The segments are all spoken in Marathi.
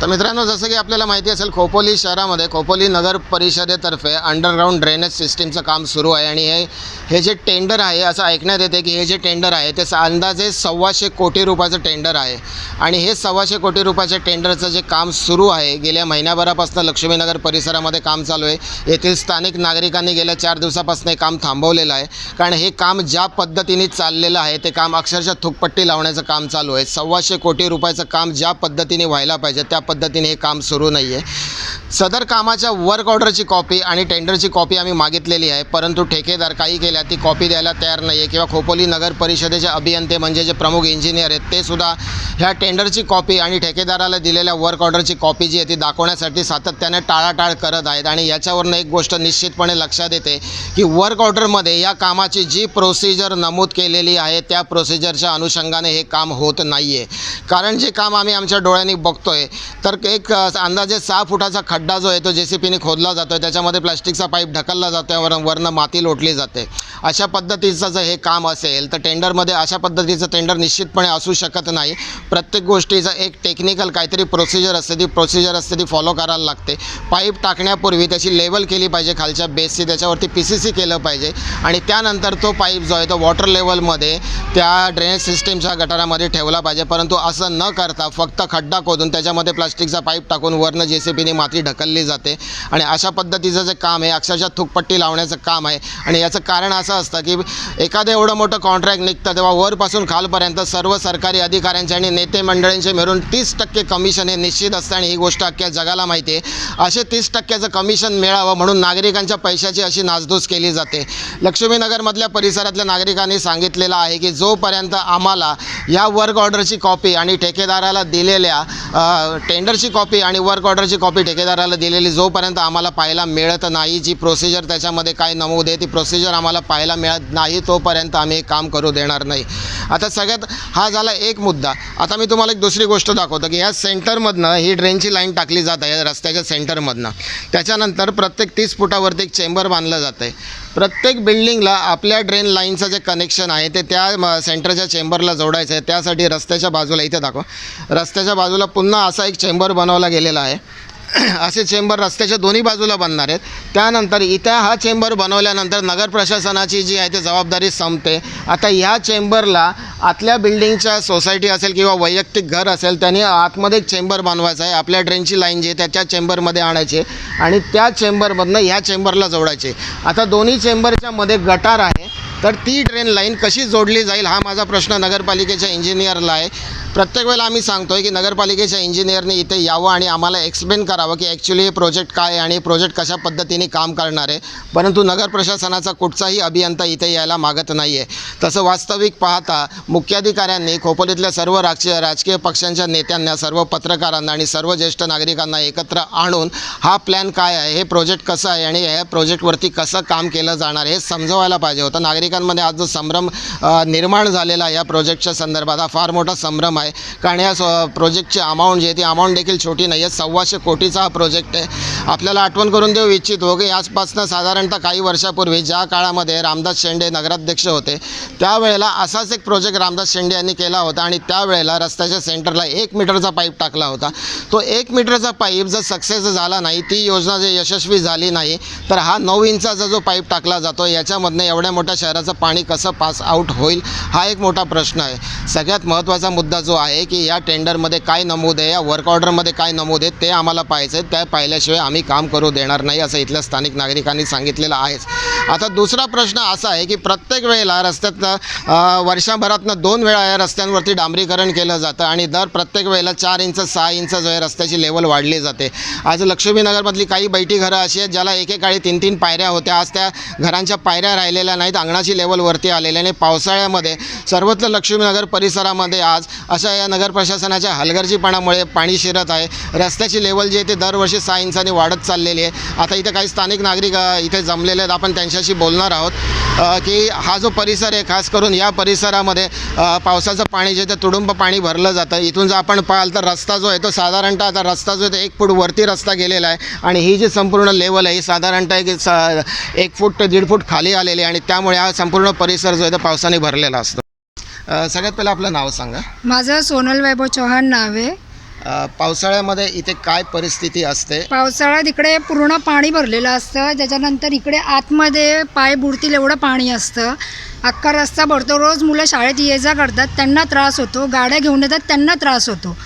तर मित्रांनो जसं की आपल्याला माहिती असेल खोपोली शहरामध्ये खोपोली नगर परिषदेतर्फे अंडरग्राऊंड ड्रेनेज सिस्टीमचं काम सुरू आहे आणि हे हे जे टेंडर आहे असं ऐकण्यात येते की हे जे टेंडर आहे ते अंदाजे सव्वाशे कोटी रुपयाचं टेंडर आहे. आणि हे सव्वाशे कोटी रुपयाच्या टेंडरचं जे काम सुरू आहे गेल्या महिन्याभरापासून लक्ष्मीनगर परिसरामध्ये काम चालू आहे. येथील स्थानिक नागरिकांनी गेल्या चार दिवसापासून हे काम थांबवलेलं आहे. कारण हे काम ज्या पद्धतीने चाललेलं आहे ते काम अक्षरशः थुकपट्टी लावण्याचं काम चालू आहे. सव्वाशे कोटी रुपयाचं काम ज्या पद्धतीने व्हायला पाहिजे त्या पद्धतीने हे काम सुरू नाही आहे सदर कामाच्या वर्क ऑर्डरची कॉपी आणि टेंडरची कॉपी आम्ही मागितलेली आहे. परंतु ठेकेदार काही केल्या ती कॉपी द्यायला तयार नाही आहे किंवा खोपोली नगर परिषदेचे अभियंते म्हणजे जे प्रमुख इंजिनियर आहेत ते सुद्धा ह्या टेंडरची कॉपी आणि ठेकेदाराला दिलेल्या वर्क ऑर्डरची कॉपी जी आहे ती दाखवण्यासाठी सातत्याने टाळाटाळ करत आहेत आणि याच्यावरनं एक गोष्ट निश्चितपणे लक्षात येते की वर्क ऑर्डरमध्ये या कामाची जी प्रोसिजर नमूद केलेली आहे त्या प्रोसिजरच्या अनुषंगाने हे काम होत नाही आहे कारण जे काम आम्ही आमच्या डोळ्यांनी बघतोय तर एक अंदाजे सहा फुटाचा खड्डा जो आहे तो जे सी पीने खोदला जातो आहे त्याच्यामध्ये प्लास्टिकचा पाईप ढकलला जातो आहे वर वरनं माती लोटली जाते. अशा पद्धतीचं जर हे काम असेल तर टेंडरमध्ये अशा पद्धतीचं टेंडर निश्चितपणे असू शकत नाही. प्रत्येक गोष्टीचं एक टेक्निकल काहीतरी प्रोसिजर असते ती प्रोसिजर असते ती फॉलो करायला लागते. पाईप टाकण्यापूर्वी त्याची लेवल केली पाहिजे खालच्या बेसची त्याच्यावरती पी सी सी केलं पाहिजे. आणि त्यानंतर तो पाईप जो आहे तो वॉटर लेवलमध्ये त्या ड्रेनेज सिस्टीमच्या गटारामध्ये ठेवला पाहिजे. परंतु असं न करता फक्त खड्डा खोदून त्याच्यामध्ये प्लास्टिकचा पाईप टाकून वरनं जे सी पीने माती ढकलली जाते. आणि अशा पद्धतीचं जे काम आहे अक्षरशः थुकपट्टी लावण्याचं काम आहे. आणि याचं कारण असं असतं की एखादं एवढं मोठं कॉन्ट्रॅक्ट निघतं तेव्हा वरपासून खालपर्यंत सर्व सरकारी अधिकाऱ्यांच्या आणि नेते मंडळींचे मिळून तीस टक्के कमिशन हे निश्चित असते आणि ही गोष्ट अख्ख्या जगाला माहिती आहे. असे तीस टक्क्याचं कमिशन मिळावं म्हणून नागरिकांच्या पैशाची अशी नासधूस केली जाते. लक्ष्मीनगरमधल्या परिसरातल्या नागरिकांनी सांगितलेलं आहे की जोपर्यंत आम्हाला या वर्क ऑर्डरची कॉपी आणि ठेकेदाराला दिलेल्या टेंडरची कॉपी आणि वर्क ऑर्डरची कॉपी ठेकेदाराला दिलेली जोपर्यंत आम्हाला पाहायला मिळत नाही जी प्रोसिजर त्याच्यामध्ये काय नमूद आहे ती प्रोसिजर आम्हाला पाहायला मिळत नाही तोपर्यंत आम्ही काम करू देणार नाही. आता सगळ्यात हा झाला एक मुद्दा. आता मी तुम्हाला एक दुसरी गोष्ट दाखवतो की ह्या सेंटरमधनं ही ड्रेनची लाईन टाकली जात आहे रस्त्याच्या सेंटरमधनं. त्याच्यानंतर प्रत्येक तीस फुटावरती एक चेंबर बांधलं जातं आहे. प्रत्येक बिल्डिंगला आपल्या ड्रेन लाईनचं जे कनेक्शन आहे ते त्या सेंटरच्या चेंबरला जोडायचं आहे. त्यासाठी रस्त्याच्या बाजूला इथे दाखवा. रस्त्याच्या बाजूला पुन्हा असा एक चेंबर बनवला गेलेला आहे. असे चेंबर रस्त्याच्या दोन्ही बाजूला बनणार आहेत. त्यानंतर इथं हा चेंबर बनवल्यानंतर नगर प्रशासनाची जी आहे ती जबाबदारी संपते. आता ह्या चेंबरला आतल्या बिल्डिंगच्या सोसायटी असेल किंवा वैयक्तिक घर असेल त्यांनी आतमध्ये एक चेंबर बनवायचा आहे. आपल्या ड्रेनची लाईन जी आहे त्याच्या चेंबरमध्ये आणायची आणि त्या चेंबरमधनं ह्या चेंबरला जोडायचे आता दोन्ही चेंबरच्या मध्ये गटार आहे. तर ती ट्रेन लाईन कशी जोडली जाईल हा माझा प्रश्न नगरपालिकेच्या इंजिनियरला आहे. प्रत्येक वेळेला आम्ही सांगतो आहे की नगरपालिकेच्या इंजिनियरने इथे यावं आणि आम्हाला एक्सप्लेन करावं की ॲक्च्युली हे प्रोजेक्ट काय आहे आणि हे प्रोजेक्ट कशा पद्धतीने काम करणार आहे. परंतु नगर प्रशासनाचा कुठचाही अभियंता इथे यायला मागत नाही आहे तसं वास्तविक पाहता मुख्याधिकाऱ्यांनी खोपोलीतल्या सर्व राजकीय राजकीय पक्षांच्या नेत्यांना सर्व पत्रकारांना आणि सर्व ज्येष्ठ नागरिकांना एकत्र आणून हा प्लॅन काय आहे हे प्रोजेक्ट कसं आहे आणि या प्रोजेक्टवरती कसं काम केलं जाणार हे समजवायला पाहिजे होतं. नागरिक नागरिकांमध्ये आज जो संभ्रम निर्माण झालेला आहे या प्रोजेक्टच्या संदर्भात हा फार मोठा संभ्रम आहे. कारण या प्रोजेक्टची अमाऊंट जी आहे ती अमाऊंट देखील छोटी नाही आहे. सव्वाशे कोटीचा हा प्रोजेक्ट आहे. आपल्याला आठवण करून देऊ इच्छितो हो की आजपासनं साधारणतः काही वर्षापूर्वी ज्या काळामध्ये रामदास शेंडे नगराध्यक्ष होते त्यावेळेला असाच एक प्रोजेक्ट रामदास शेंडे यांनी केला होता आणि त्यावेळेला रस्त्याच्या सेंटरला एक मीटरचा पाईप टाकला होता. तो एक मीटरचा पाईप जर सक्सेस झाला नाही ती योजना जर यशस्वी झाली नाही तर हा नऊ इंचाचा जो पाईप टाकला जातो याच्यामधनं एवढ्या मोठ्या शहराचं पाणी कसं पास आउट होईल हा एक मोठा प्रश्न आहे. सगळ्यात महत्त्वाचा मुद्दा जो आहे की या टेंडरमध्ये काय नमूद आहे या वर्क ऑर्डरमध्ये काय नमूद आहे ते आम्हाला पाहिजे त्या पाहिल्याशिवाय आम्ही काम करू देणार नाही असं इथल्या स्थानिक नागरिकांनी सांगितलेलं आहेच. आता दुसरा प्रश्न असा आहे की प्रत्येक वेळेला रस्त्यातनं अ, वर्षभरातनं दोन वेळा या रस्त्यांवरती डांबरीकरण केलं जातं आणि दर प्रत्येक वेळेला चार इंच सहा इंच जो आहे रस्त्याची लेवल वाढली जाते. आज लक्ष्मीनगरमधली काही बैठी घरं अशी आहेत ज्याला एकेकाळी तीन तीन पायऱ्या होत्या. आज त्या घरांच्या पायऱ्या राहिलेल्या नाहीत अंगणाची लेवल लेवलवरती आलेली आणि पावसाळ्यामध्ये सर्वत्र लक्ष्मीनगर परिसरामध्ये आज अशा या नगर प्रशासनाच्या हलगर्जीपणामुळे पाणी शिरत आहे. रस्त्याची लेवल जी आहे ती दरवर्षी सहा इंचाने वाढत चाललेली आहे. आता इथे काही स्थानिक नागरिक इथे जमलेले आहेत. आपण त्यांच्याशी बोलणार आहोत की हा जो परिसर आहे खास करून या परिसरामध्ये पावसाचं पाणी जे ते तुडुंब पाणी भरलं जातं. इथून जर आपण पाहाल तर रस्ता जो आहे तो साधारणतः आता रस्ता जो आहे तो एक फूट वरती रस्ता गेलेला आहे. आणि ही जी संपूर्ण लेवल आहे ही साधारणतः एक स- एक फूट ते दीड फूट खाली आलेली आहे. आणि त्यामुळे हा संपूर्ण परिसर जो आहे तो पावसाने भरलेला असतो. सगळ्यात पहिलं आपलं नाव सांगा. माझं सोनल वैभव चव्हाण नाव आहे. पावसाळ्यामध्ये इथे काय परिस्थिती असते? पावसाळ्यात इकडे पूर्ण पाणी भरलेलं असतं. त्याच्यानंतर इकडे आतमध्ये पाय बुडतील एवढं पाणी असतं. अख्खा रस्ता भरतो. रोज मुलं शाळेत ये जा करतात. त्यांना त्रास होतो. गाड्या घेऊन येतात. त्यांना त्रास होतो.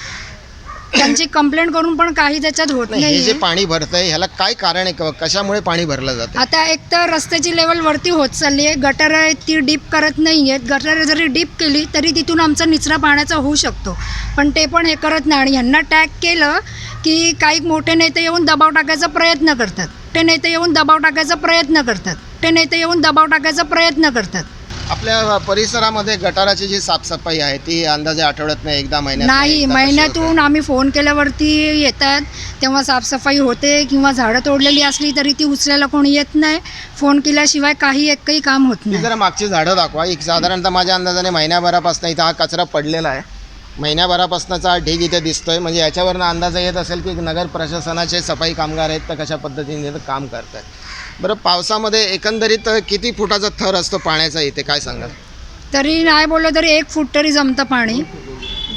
त्यांची कंप्लेंट करून पण काही त्याच्यात होत नाही, हे जे पाणी भरतंय ह्याला काय कारण आहे? क- कशामुळे पाणी भरलं जातं आता एक तर रस्त्याची लेवल वरती होत चालली आहे गटर आहे ती डीप करत नाही आहेत गटर जरी डीप केली तरी तिथून आमचा निचरा पाण्याचा होऊ शकतो. पण ते पण हे करत नाही. आणि ह्यांना टॅग केलं की काही मोठे नेते येऊन दबाव टाकायचा प्रयत्न करतात. ते नेते येऊन दबाव टाकायचा प्रयत्न करतात. ते नेते येऊन दबाव टाकायचा प्रयत्न करतात. आपल्या परिसरामध्ये गटाराची जी साफसफाई आहे ती अंदाजे आठवड्यात नाही एकदा महिन्यात नाही महिन्यातून आम्ही फोन केल्यावरती येतात तेव्हा साफसफाई होते किंवा झाडं तोडलेली असली तरी ती उचलायला कोणी येत नाही. फोन केल्याशिवाय काही एकही काम होत नाही. जरा मागची झाडं दाखवा. एक साधारणतः माझ्या अंदाजाने महिन्याभरापासून इथं हा कचरा पडलेला आहे. महिन्याभरापासूनचा ढीग इथे दिसतोय. म्हणजे याच्यावरनं अंदाज येत असेल की नगर प्रशासनाचे सफाई कामगार आहेत तर कशा पद्धतीने काम करत आहेत बरं पावसामध्ये एकंदरीत किती फुटाचा थर असतो पाण्याचा? इथे काय सांगाल? तरी नाही बोललं तरी एक फूट तरी जमतं पाणी.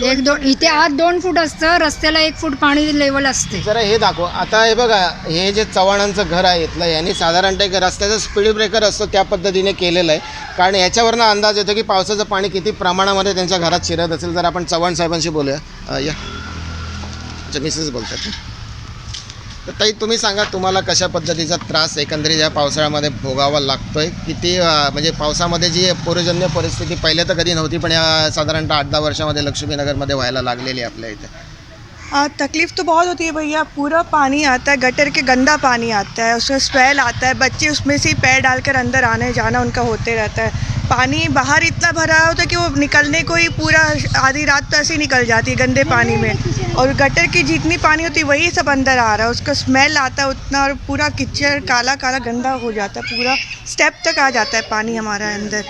एक दोन इथे आत दोन फूट असतं रस्त्याला एक फूट पाणी लेवल असते. जरा हे दाखव. आता हे बघा हे जे चव्हाणांचं घर आहे इथलं यांनी साधारणतः एक रस्त्याचा स्पीड ब्रेकर असतो त्या पद्धतीने केलेलं आहे. कारण याच्यावरनं अंदाज येतो की पावसाचं पाणी किती प्रमाणामध्ये त्यांच्या घरात शिरत असेल. जर आपण चव्हाण साहेबांशी बोलूया. अ, या. अच्छा मिसेस बोलतात. तर ताई तुम्ही सांगा तुम्हाला कशा पद्धतीचा त्रास एकंदरीत या पावसाळ्यामध्ये भोगावा लागतोय? किती अ, म्हणजे पावसामध्ये जी पूरजन्य परिस्थिती पहिले तर कधी नव्हती पण या साधारणतः आठ दहा वर्षामध्ये लक्ष्मीनगरमध्ये व्हायला लागलेली आहे आपल्या इथे. हाँ तकलीफ़ तो बहुत होती है भैया. पूरा पानी आता है गटर के गंदा पानी आता है उसका स्मेल आता है बच्चे उसमें से ही पैर डालकर अंदर आने जाना उनका होते रहता है। पानी बाहर इतना भरा होता है कि वो निकलने को ही पूरा आधी रात तो ऐसे ही निकल जाती है गंदे पानी में। और गटर की जितनी पानी होती है, वही सब अंदर आ रहा है। उसका स्मेल आता है उतना और पूरा किचड़ काला काला, गंदा हो जाता है। पूरा स्टेप तक आ जाता है पानी हमारा अंदर।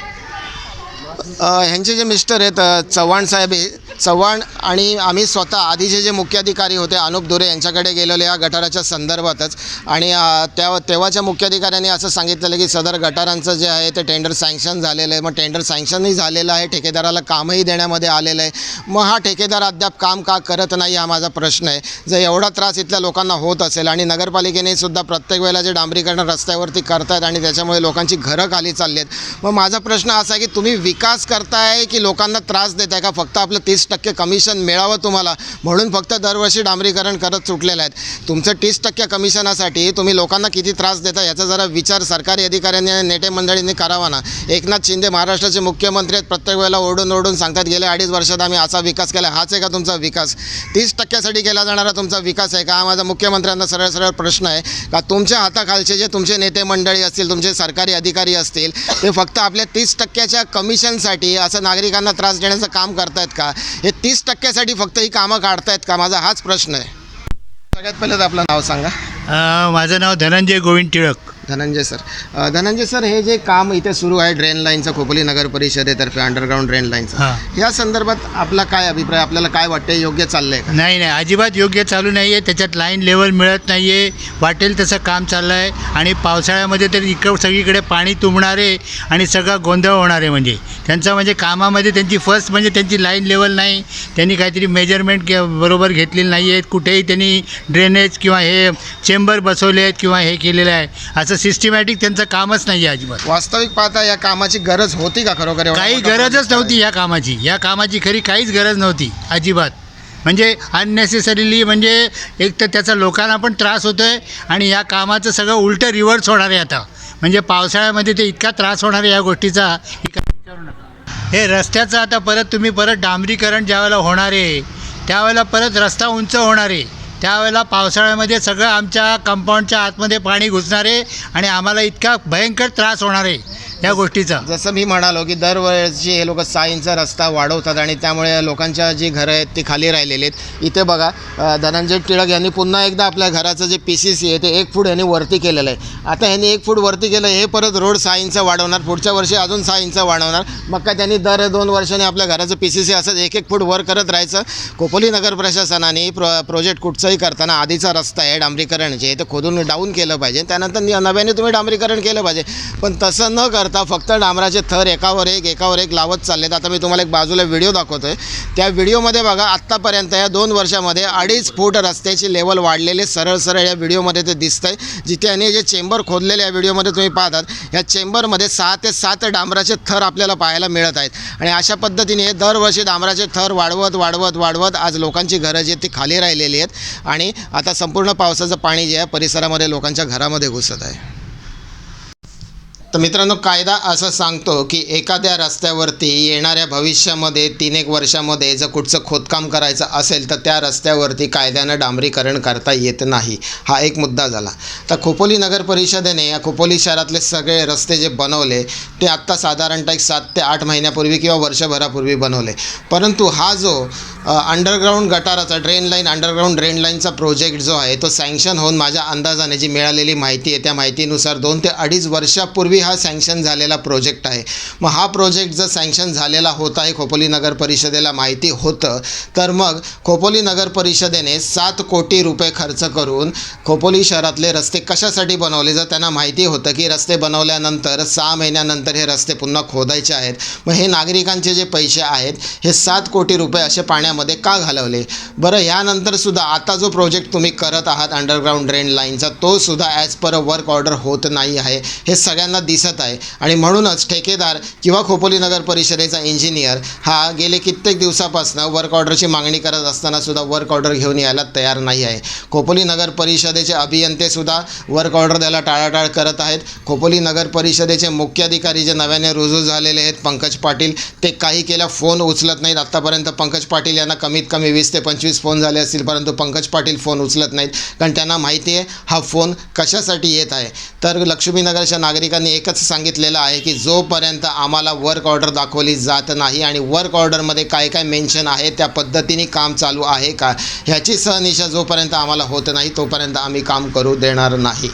हमसे जे मिस्टर है तो चव्हाण साहब चव्हाण आणि आम्ही स्वतः आधीचे जे मुख्याधिकारी होते अनुप दुरे यांच्याकडे गेलेलो या गटाराच्या संदर्भातच. आणि त्या तेव्हाच्या मुख्याधिकाऱ्यांनी असं सांगितलेलं की सदर गटारांचं जे आहे ते टेंडर सँक्शन झालेलं आहे. मग टेंडर सँक्शनही झालेलं आहे. ठेकेदाराला कामही देण्यामध्ये आलेलं आहे. मग हा ठेकेदार अद्याप काम का करत नाही हा माझा प्रश्न आहे. जर एवढा त्रास इथल्या लोकांना होत असेल आणि नगरपालिकेने सुद्धा प्रत्येक वेळेला जे डांबरीकरण रस्त्यावरती करतायत आणि त्याच्यामुळे लोकांची घरं खाली चालली आहेत. मग माझा प्रश्न असा आहे की तुम्ही विकास करताय की लोकांना त्रास देताय का? फक्त आपलं तीस टक्के कमिशन मिळावं तुम्हाला. म्हणून फक्त दरवर्षी डांबरीकरण करत सुटलेलं आहेत. तुमचं तीस टक्के कमिशनासाठी तुम्ही लोकांना किती त्रास देता याचा जरा विचार सरकारी अधिकाऱ्यांनी आणि नेते मंडळींनी करावा ना. एकनाथ शिंदे महाराष्ट्राचे मुख्यमंत्री आहेत. प्रत्येक वेळेला ओढून ओढून सांगतात गेल्या अडीच वर्षात आम्ही असा विकास केला. हाच आहे का तुमचा विकास? तीस टक्क्यासाठी केला जाणारा तुमचा विकास आहे का? हा माझा मुख्यमंत्र्यांना सरळ सरळ प्रश्न आहे. का तुमच्या हाताखालचे जे तुमचे नेते मंडळी असतील तुमचे सरकारी अधिकारी असतील ते फक्त आपल्या तीस टक्क्याच्या कमिशनसाठी असं नागरिकांना त्रास देण्याचं काम करतायत का? हे तीस टक्क्यासाठी फक्त ही कामं काढतायत का? माझा हाच प्रश्न आहे. सगळ्यात पहिलं आपलं नाव सांगा. माझं नाव धनंजय गोविंद टिळक. धनंजय सर. धनंजय सर हे जे काम इथे सुरू आहे ड्रेन लाईनचं खोपोली नगर परिषदेतर्फे अंडरग्राऊंड ड्रेन लाईनचं या संदर्भात आपला काय अभिप्राय आपल्याला काय वाटते योग्य चाललंय नाही नाही. अजिबात योग्य चालू नाही आहे त्याच्यात लाईन लेवल मिळत नाही आहे वाटेल तसं काम चाललं आहे आणि पावसाळ्यामध्ये तर इकडं सगळीकडे पाणी तुंबणार आहे आणि सगळा गोंधळ होणार आहे म्हणजे. त्यांचं म्हणजे कामामध्ये त्यांची फर्स्ट म्हणजे त्यांची लाईन लेवल नाही. त्यांनी काहीतरी मेजरमेंट बरोबर घेतलेली नाही आहेत कुठेही त्यांनी ड्रेनेज किंवा हे चेंबर बसवले आहेत किंवा हे केलेलं आहे असं सिस्टमॅटिक त्यांचं कामच नाही आहे अजिबात. वास्तविक पाहता या कामाची गरज होती का खरोखर एवढा काही मोठा गरजच नव्हती या कामाची. या कामाची खरी काहीच गरज नव्हती अजिबात. म्हणजे अननेसेसरीली म्हणजे एक तर त्याचा लोकांना पण त्रास होतो आहे आणि या कामाचं सगळं उलटं रिव्हर्स होणार आहे आता. म्हणजे पावसाळ्यामध्ये ते इतका त्रास होणार आहे या गोष्टीचा की काही विचारू नका. हे रस्त्याचं आता परत तुम्ही परत डांबरीकरण ज्यावेळेला होणार आहे त्यावेळेला परत रस्ता उंच होणार आहे. त्यावेळेला पावसाळ्यामध्ये सगळं आमच्या कंपाऊंडच्या आतमध्ये पाणी घुसणार आहे आणि आम्हाला इतका भयंकर त्रास होणार. आहे या गोष्टीचा. जसं मी म्हणालो की दरवर्षी हे लोक साईंचा रस्ता वाढवतात आणि त्यामुळे लोकांच्या जी घरं आहेत ती खाली राहिलेली आहेत. इथे बघा धनंजय टिळक यांनी पुन्हा एकदा आपल्या घराचं जे पी सी सी आहे ते एक फूट यांनी वरती केलेलं आहे. आता ह्यांनी एक फूट वरती केलं हे परत रोड सहा इंच वाढवणार पुढच्या वर्षी अजून सहा इंच वाढवणार. मग काय त्यांनी दर दोन वर्षांनी आपल्या घराचं पी सी सी असंच एक एक फूट वर करत राहायचं. कोपोली नगर प्रशासनाने प्रो प्रोजेक्ट कुठचंही करताना आधीचा रस्ता आहे डांबरीकरणचे ते खोदून डाऊन केलं पाहिजे. त्यानंतर नव्याने तुम्ही डांबरीकरण केलं पाहिजे. पण तसं न कर करता फक्त डांबराचे थर एकावर एक एकावर एक लावत चाललेत. आता मी तुम्हाला एक बाजूला व्हिडिओ दाखवतो आहे त्या व्हिडिओमध्ये बघा आत्तापर्यंत या दोन वर्षामध्ये अडीच फूट रस्त्याची लेवल वाढलेले सरळ सरळ या व्हिडिओमध्ये ते दिसतं आहे जिथे आणि जे चेंबर खोदलेले या व्हिडिओमध्ये तुम्ही पाहतात या चेंबरमध्ये सहा ते सात डांबराचे थर आपल्याला पाहायला मिळत आहेत. आणि अशा पद्धतीने दरवर्षी डांबराचे थर वाढवत वाढवत वाढवत आज लोकांची घरं जी आहेत ती खाली राहिलेली आहेत. आणि आता संपूर्ण पावसाचं पाणी जे आहे परिसरामध्ये लोकांच्या घरामध्ये घुसत आहे. तर मित्रांनो कायदा असं सांगतो की एखाद्या रस्त्यावरती येणाऱ्या भविष्यामध्ये तीन एक वर्षामध्ये जर कुठचं खोदकाम करायचं असेल तर त्या रस्त्यावरती कायद्यानं डांबरीकरण करता येत नाही. हा एक मुद्दा झाला. तर खोपोली नगर परिषदेने या खोपोली शहरातले सगळे रस्ते जे बनवले ते आत्ता साधारणतः एक सात ते आठ महिन्यापूर्वी किंवा वर्षभरापूर्वी बनवले. परंतु हा जो अंडरग्राऊंड गटाराचा ड्रेन लाईन अंडरग्राऊंड ड्रेन लाईनचा प्रोजेक्ट जो आहे तो सँक्शन होऊन माझ्या अंदाजाने जी मिळालेली माहिती आहे. त्या माहितीनुसार दोन ते अडीच वर्षापूर्वी हा सँक्शन झालेला प्रोजेक्ट आहे. मग हा प्रोजेक्ट जर सँक्शन झालेला होता आहे खोपोली नगर परिषदेला माहिती होतं तर मग खोपोली नगर परिषदेने सात कोटी रुपये खर्च करून खोपोली शहरातले रस्ते कशासाठी बनवले? जर त्यांना माहिती होतं की रस्ते बनवल्यानंतर सहा महिन्यानंतर हे रस्ते पुन्हा खोदायचे आहेत. मग हे नागरिकांचे जे पैसे आहेत हे सात कोटी रुपये असे पाण्यामध्ये का घालवले? बरं ह्यानंतरसुद्धा आता जो प्रोजेक्ट तुम्ही करत आहात अंडरग्राऊंड ड्रेन लाईनचा तो सुद्धा ॲज पर वर्क ऑर्डर होत नाही आहे. हे सगळ्यांना दिसत आहे. आणि म्हणूनच ठेकेदार किंवा खोपोली नगर परिषदेचा इंजिनियर हा गेले कित्येक दिवसापासून वर्क ऑर्डरची मागणी करत असताना सुद्धा वर्क ऑर्डर घेऊन यायला तयार नाही आहे. खोपोली नगर परिषदेचे अभियंते सुद्धा वर्क ऑर्डर द्यायला टाळाटाळ करत आहेत. खोपोली नगर परिषदेचे मुख्याधिकारी जे नव्याने रुजू झालेले आहेत पंकज पाटील ते काही केल्या फोन उचलत नाहीत. आत्तापर्यंत पंकज पाटील यांना कमीत कमी वीस ते पंचवीस फोन झाले असतील परंतु पंकज पाटील फोन उचलत नाहीत. कारण त्यांना माहिती आहे हा फोन कशासाठी येत आहे. तर लक्ष्मीनगरच्या नागरिकांनी एकच सांगितलेलं आहे की जोपर्यंत आम्हाला वर्क ऑर्डर दाखवली जात नाही आणि वर्क ऑर्डरमध्ये काय काय मेन्शन आहे त्या पद्धतीने काम चालू आहे का ह्याची सहनिशा जोपर्यंत आम्हाला होत नाही तोपर्यंत आम्ही काम करू देणार नाही.